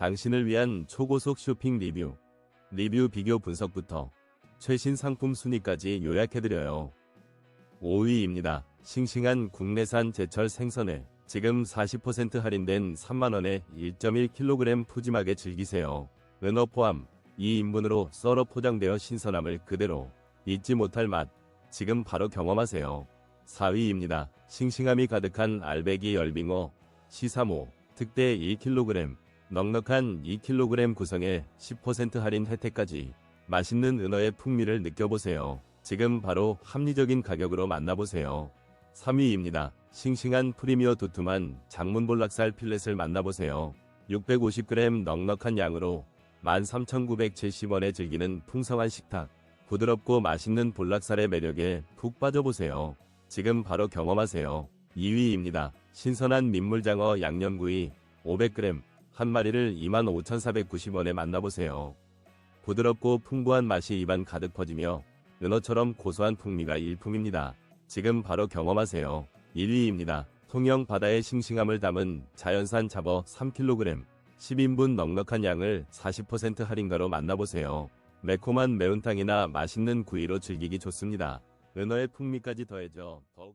당신을 위한 초고속 쇼핑 리뷰, 리뷰 비교 분석부터 최신 상품 순위까지 요약해드려요. 5위입니다. 싱싱한 국내산 제철 생선을 지금 40% 할인된 3만원에 1.1kg 푸짐하게 즐기세요. 은어 포함 2인분으로 썰어 포장되어 신선함을 그대로 잊지 못할 맛 지금 바로 경험하세요. 4위입니다. 싱싱함이 가득한 알배기 열빙어 시사모 특대 1kg 넉넉한 2kg 구성에 10% 할인 혜택까지 맛있는 은어의 풍미를 느껴보세요. 지금 바로 합리적인 가격으로 만나보세요. 3위입니다. 싱싱한 프리미어 두툼한 장문볼락살 필렛을 만나보세요. 650g 넉넉한 양으로 13,970원에 즐기는 풍성한 식탁. 부드럽고 맛있는 볼락살의 매력에 푹 빠져보세요. 지금 바로 경험하세요. 2위입니다. 신선한 민물장어 양념구이 500g 한 마리를 25,490원에 만나보세요. 부드럽고 풍부한 맛이 입안 가득 퍼지며 은어처럼 고소한 풍미가 일품입니다. 지금 바로 경험하세요. 1위입니다. 통영 바다의 싱싱함을 담은 자연산 잡어 3kg 10인분 넉넉한 양을 40% 할인가로 만나보세요. 매콤한 매운탕이나 맛있는 구이로 즐기기 좋습니다. 은어의 풍미까지 더해져 더욱